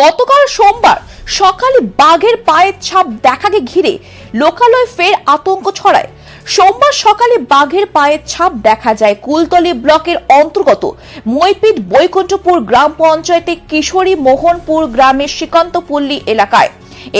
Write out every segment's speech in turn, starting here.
গতকাল সোমবার সকালে বাঘের পায়ের ছাপ দেখাকে ঘিরে লোকালয় ফের আতঙ্ক ছড়ায়। সোমবার সকালে বাঘের পায়ের ছাপ দেখা যায় কুলতলি ব্লকের অন্তর্গত মৈপিট বৈকুণ্ঠপুর গ্রাম পঞ্চায়েতে কিশোরী মোহনপুর গ্রামের শ্রীকান্তপল্লী এলাকায়।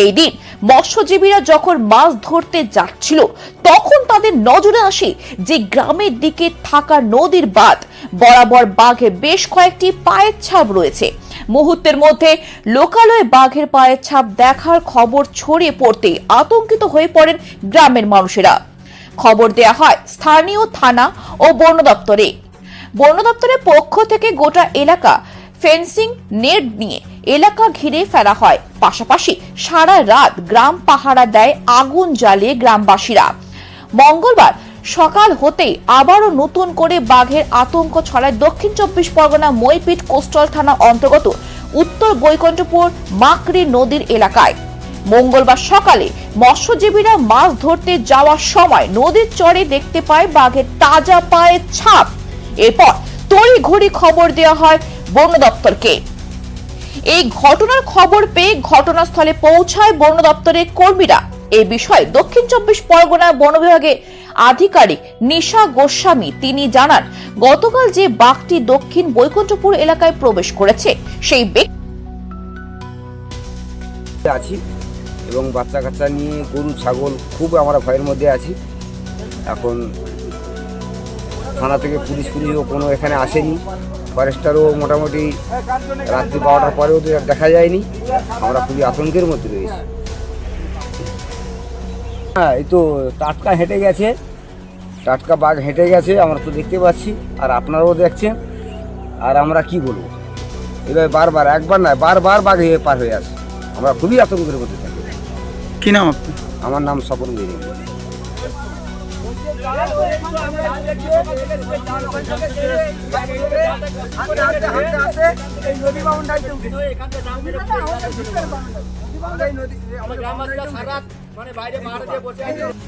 এই দিন মৎস্যজীবীরা যখন মাছ ধরতে যাচ্ছিল, তখন তাদের নজরে আসে যে গ্রামের দিকে থাকা নদীর বাঁধ। বরাবর বাঘে বেশ কয়েকটি পায়ের ছাপ রয়েছে। মুহূর্তের মধ্যে লোকালয়ে বাঘের পায়ের ছাপ দেখার খবর ছড়িয়ে পড়তে আতঙ্কিত হয়ে পড়েন গ্রামের মানুষেরা। খবর দেয়া হয় স্থানীয় থানা ও বন দপ্তরে। বন দপ্তরের পক্ষ থেকে গোটা এলাকা ফেন্সিং নেট নিয়ে এলাকা ঘিরে ফেলা হয়। পাশাপাশি সারা রাত গ্রাম পাহারা দেয়, আগুন জ্বালিয়ে গ্রামবাসীরা। মঙ্গলবার সকাল হতেই আবারও নতুন করে বাঘের আতঙ্ক ছড়ায় দক্ষিণ চব্বিশ পরগনা মইপিট কোস্টাল থানা অন্তর্গত উত্তর বৈকুণ্ঠপুর মাকড়ি নদীর এলাকায়। মঙ্গলবার সকালে মৎস্যজীবীরা মাছ ধরতে যাওয়ার সময় নদীর চরে দেখতে পায় বাঘের তাজা পায়ের ছাপ। এরপর তড়ি ঘড়ি খবর দেওয়া হয় বন দপ্তরকে। এই ঘটনার খবর পেয়ে ঘটনাস্থলে পৌঁছায় বন দপ্তরের কর্মীরা। এই বিষয়ে দক্ষিণ চব্বিশ পরগনা বন বিভাগের আধিকারিক নিশা গোস্বামী, তিনি জানান, গতকাল যে বাঘটি দক্ষিণ বৈকুণ্ঠপুর এলাকায় প্রবেশ করেছে, সেই আছি এবং বাচ্চা কাচ্চা নিয়ে, গরু, ছাগল খুব আমরা ভয়ের মধ্যে আছি। এখন থানা থেকে পুলিশ ফুলিশও কোনো এখানে আসেনি। ফরেস্টারও মোটামুটি রাত্রি বারোটার পরেও দেখা যায়নি। আমরা খুবই আতঙ্কের মধ্যে রয়েছি। হ্যাঁ এই তো টাটকা হেঁটে গেছে। টাটকা বাঘ হেঁটে গেছে আমরা তো দেখতে পাচ্ছি আর আপনারাও দেখছেন। আর আমরা কি বলব? এভাবে বারবার একবার নয় বারবার বাঘ হয়ে পার হয়ে আসে। আমরা খুবই আতঙ্কের মধ্যে থাকি কি নাম আপনার? আমার নাম স্বপন মেরি